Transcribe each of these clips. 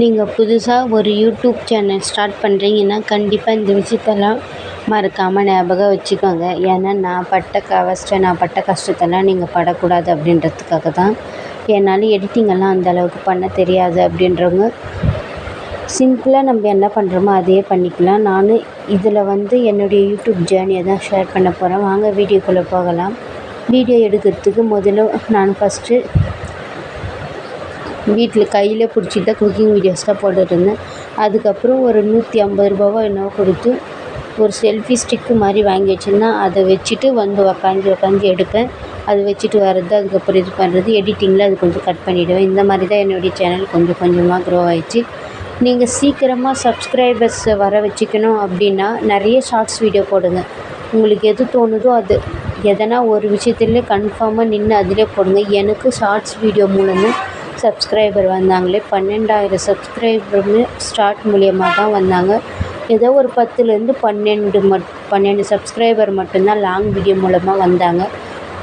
நீங்கள் புதுசாக ஒரு யூடியூப் சேனல் ஸ்டார்ட் பண்ணுறீங்கன்னா கண்டிப்பாக இந்த விஷயத்தெல்லாம் மறக்காமல் ஞாபகம் வச்சுக்கோங்க. ஏன்னா நான் பட்ட கஷ்டம் நான் பட்ட கஷ்டத்தெல்லாம் நீங்கள் படக்கூடாது அப்படின்றதுக்காக தான் என்னால் எடிட்டிங்கெல்லாம் அந்தளவுக்கு அந்த அளவுக்கு பண்ண தெரியாது அப்படின்றவங்க சிம்பிளாக நம்ம என்ன பண்ணுறோமோ அதையே பண்ணிக்கலாம். நான் இதில் வந்து என்னுடைய யூடியூப் ஜேர்னியை தான் ஷேர் பண்ண போகிறேன் வாங்க வீடியோக்குள்ளே போகலாம். வீடியோ எடுக்கிறதுக்கு முதல்ல நான் ஃபஸ்ட்டு வீட்டில் கையில் பிடிச்சிட்டு தான் குக்கிங் வீடியோஸ்லாம் தான் இருந்தேன் அதுக்கப்புறம் ஒரு நூற்றி ஐம்பது ரூபாவோ என்னவோ கொடுத்து ஒரு செல்ஃபி ஸ்டிக்கு மாதிரி வாங்கி வச்சுருந்தேன். அதை வச்சுட்டு வந்து உக்காந்து உக்காந்து எடுப்பேன். அது வச்சுட்டு வர்றது அதுக்கப்புறம் இது பண்ணுறது எடிட்டிங்கில் அது கொஞ்சம் கட் பண்ணிவிடுவேன் இந்த மாதிரி தான் என்னுடைய சேனல் கொஞ்சம் கொஞ்சமாக க்ரோ ஆயிடுச்சு. நீங்கள் சீக்கிரமாக சப்ஸ்கிரைபர்ஸை வர வச்சுக்கணும் அப்படின்னா நிறைய ஷார்ட்ஸ் வீடியோ போடுங்க. உங்களுக்கு எது தோணுதோ அது எதனா ஒரு விஷயத்துலேயே கன்ஃபார்மாக நின்று அதிலே போடுங்க. எனக்கு ஷார்ட்ஸ் வீடியோ மூலமாக சப்ஸ்கிரைபர் வந்தாங்களே பன்னெண்டாயிரம் சப்ஸ்கிரைபருமே ஸ்டார்ட் மூலியமாக தான் வந்தாங்க. ஏதோ ஒரு பத்துலேருந்து பன்னெண்டு மட் பன்னெண்டு சப்ஸ்கிரைபர் மட்டும்தான் லாங் வீடியோ மூலமாக வந்தாங்க.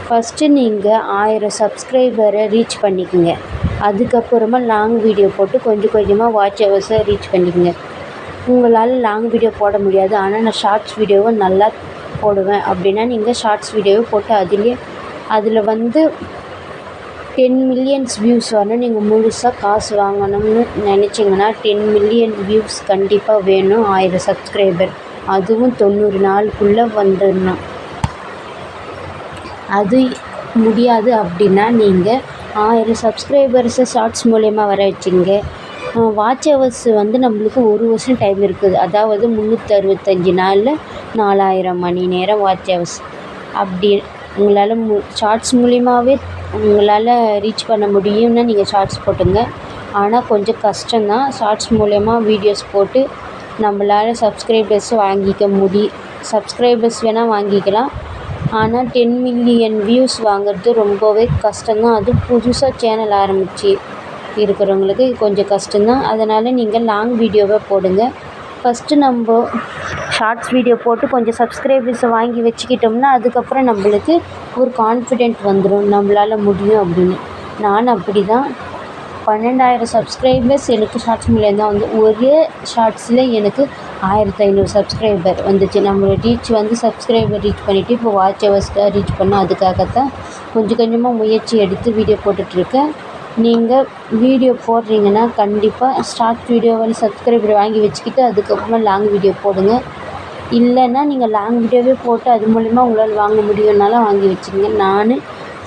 ஃபஸ்ட்டு நீங்கள் ஆயிரம் சப்ஸ்கிரைபரை ரீச் பண்ணிக்கோங்க. அதுக்கப்புறமா லாங் வீடியோ போட்டு கொஞ்சம் கொஞ்சமாக வாட்ச் ஹவர்ஸை ரீச் பண்ணிக்கோங்க. உங்களால் லாங் வீடியோ போட முடியாது. ஆனால் நான் ஷார்ட்ஸ் வீடியோவை நல்லா போடுவேன். அப்படின்னா நீங்கள் ஷார்ட்ஸ் வீடியோவை போட்டு அதிலே அதில் வந்து டென் மில்லியன்ஸ் வியூஸ் வரணும் நீங்கள் முழுசாக காசு வாங்கணும்னு நினச்சிங்கன்னா டென் மில்லியன் வியூஸ் கண்டிப்பாக வேணும் ஆயிரம் சப்ஸ்கிரைபர் அதுவும் தொண்ணூறு நாளுக்குள்ளே வந்துடணும் அது முடியாது அப்படின்னா நீங்கள் ஆயிரம் சப்ஸ்கிரைபர்ஸை ஷார்ட்ஸ் மூலயமா வர வச்சிங்க வாட்ச் ஹவர்ஸ் வந்து நம்மளுக்கு ஒரு வருஷம் டைம் இருக்குது. அதாவது முந்நூற்றி அறுபத்தஞ்சி நாளில் நாலாயிரம் மணி நேரம் வாட்ச் ஹவர்ஸ் அப்படி உங்களால் மு ஷார்ட்ஸ் மூலியமாகவே உங்களால் ரீச் பண்ண முடியும்னா நீங்கள் ஷார்ட்ஸ் போட்டுங்க. ஆனால் கொஞ்சம் கஷ்டம்தான். ஷார்ட்ஸ் மூலயமா வீடியோஸ் போட்டு நம்மளால் சப்ஸ்கிரைபர்ஸ் வாங்கிக்க முடி சப்ஸ்கிரைபர்ஸ் வேணால் வாங்கிக்கலாம். ஆனால் டென் மில்லியன் வியூஸ் வாங்குறது ரொம்பவே கஷ்டம்தான். அது புதுசாக சேனல் ஆரம்பித்து இருக்கிறவங்களுக்கு கொஞ்சம் கஷ்டம்தான். அதனால் நீங்கள் லாங் வீடியோவை போடுங்க. ஃபஸ்ட்டு நம்ம ஷார்ட்ஸ் வீடியோ போட்டு கொஞ்சம் சப்ஸ்கிரைபர்ஸை வாங்கி வச்சுக்கிட்டோம்னா அதுக்கப்புறம் நம்மளுக்கு ஒரு கான்ஃபிடென்ட் வந்துடும் நம்மளால் முடியும் அப்படின்னு. நான் அப்படி தான் பன்னெண்டாயிரம் சப்ஸ்கிரைபர்ஸ் எனக்கு ஷார்ட்ஸ் மூலியம் தான் வந்து ஒரே ஷார்ட்ஸில் எனக்கு ஆயிரத்தி ஐநூறு சப்ஸ்கிரைபர் வந்துச்சு. நம்மளோட ரீச் வந்து சப்ஸ்கிரைபர் ரீச் பண்ணிவிட்டு இப்போ வாட்ச் ஹவர்ஸ்க்காக ரீச் பண்ணோம். அதுக்காகத்தான் கொஞ்சம் கொஞ்சமாக முயற்சி எடுத்து வீடியோ போட்டுட்ருக்கேன் நீங்கள் வீடியோ போடுறீங்கன்னா கண்டிப்பாக ஸ்டார்ட் வீடியோவில் சப்ஸ்கிரைபர் வாங்கி வச்சுக்கிட்டு அதுக்கப்புறமா லாங் வீடியோ போடுங்க. இல்லைன்னா நீங்கள் லாங் வீடியோவே போட்டு அது மூலிமா உங்களால் வாங்க முடியும்னாலும் வாங்கி வச்சுருங்க. நான்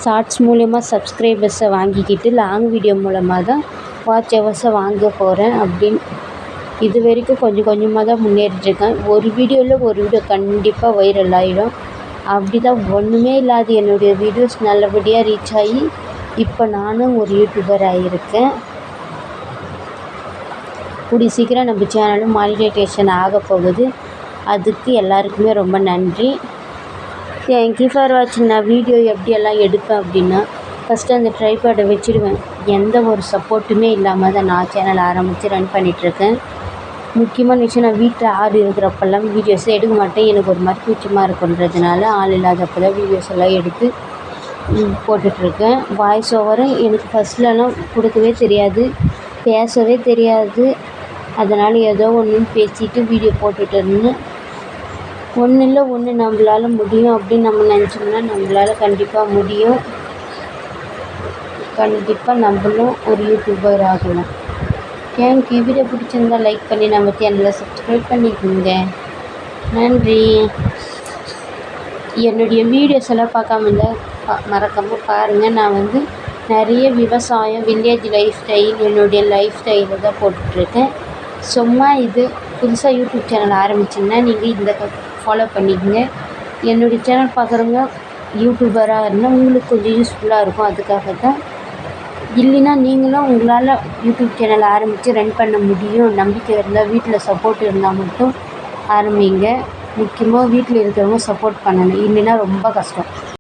ஷார்ட்ஸ் மூலிமா சப்ஸ்கிரைபர்ஸை வாங்கிக்கிட்டு லாங் வீடியோ மூலமாக தான் வாட்ச் ஹவர்ஸை வாங்க போகிறேன் அப்படின்னு இது வரைக்கும் கொஞ்சம் கொஞ்சமாக தான் முன்னேறிட்டுருக்கேன் ஒரு வீடியோவில் ஒரு வீடியோ கண்டிப்பாக வைரல் ஆகிடும் அப்படி தான் ஒன்றுமே இல்லாத என்னுடைய வீடியோஸ் நல்லபடியாக ரீச் ஆகி இப்போ நானும் ஒரு யூடியூபர் ஆகியிருக்கேன் கூடிய சீக்கிரம் நம்ம சேனலும் மானிடைசேஷன் ஆக போகுது. அதுக்கு எல்லாருக்குமே ரொம்ப நன்றி. தேங்க்யூ ஃபார் வாட்சிங் நான் வீடியோ எப்படியெல்லாம் எடுப்பேன் அப்படின்னா ஃபஸ்ட்டு அந்த ட்ரைபேடை வச்சுடுவேன். எந்த ஒரு சப்போர்ட்டுமே இல்லாமல் தான் நான் சேனல் ஆரம்பித்து ரன் பண்ணிகிட்ருக்கேன் முக்கியமான விஷயம் நான் வீட்டில் ஆள் இருக்கிறப்பெல்லாம் வீடியோஸ் எடுக்க மாட்டேன். எனக்கு ஒரு மாதிரி கூச்சமாக இருக்குன்றதுனால ஆள் இல்லாதப்போ தான் வீடியோஸ் எல்லாம் எடுத்து போட்டுட்ருக்கேன். வாய்ஸ் ஓவரும் எனக்கு ஃபஸ்ட்லலாம் கொடுக்கவே தெரியாது பேசவே தெரியாது. அதனால் ஏதோ ஒன்று பேசிட்டு வீடியோ போட்டுட்டு இருந்தேன். ஒன்றும் இல்லை ஒன்று நம்மளால் முடியும் அப்படின்னு நம்ம நினச்சோம்னா நம்மளால் கண்டிப்பாக முடியும். கண்டிப்பாக நம்மளும் ஒரு யூடியூபர் ஆகலாம் தேங்க்யூ வீடியோ பிடிச்சிருந்தா லைக் பண்ணி நம்ம சேனலை சப்ஸ்கிரைப் பண்ணிக்கோங்க. நன்றி. என்னுடைய வீடியோஸ் எல்லாம் பார்க்காம இருந்தால் மறக்காமல் பாருங்கள் நான் வந்து நிறைய விவசாயம் வில்லேஜ் லைஃப் ஸ்டைல் என்னுடைய லைஃப் ஸ்டைலில் தான் போட்டுட்ருக்கேன். சும்மா இது புதுசாக யூடியூப் சேனல் ஆரம்பிச்சிங்கன்னா நீங்கள் இந்த ஃபாலோ பண்ணிக்கோங்க. என்னுடைய சேனல் பார்க்குறவங்க யூடியூபராக இருந்தால் உங்களுக்கு கொஞ்சம் யூஸ்ஃபுல்லாக இருக்கும். அதுக்காக தான். இல்லைன்னா நீங்களும் உங்களால் யூடியூப் சேனல் ஆரம்பித்து ரன் பண்ண முடியும். நம்பிக்கை இருந்தால் வீட்டில் சப்போர்ட் இருந்தால் மட்டும் ஆரம்பிங்க. முக்கியமாக வீட்டில் இருக்கிறவங்க சப்போர்ட் பண்ணணும். இல்லைன்னா ரொம்ப கஷ்டம்.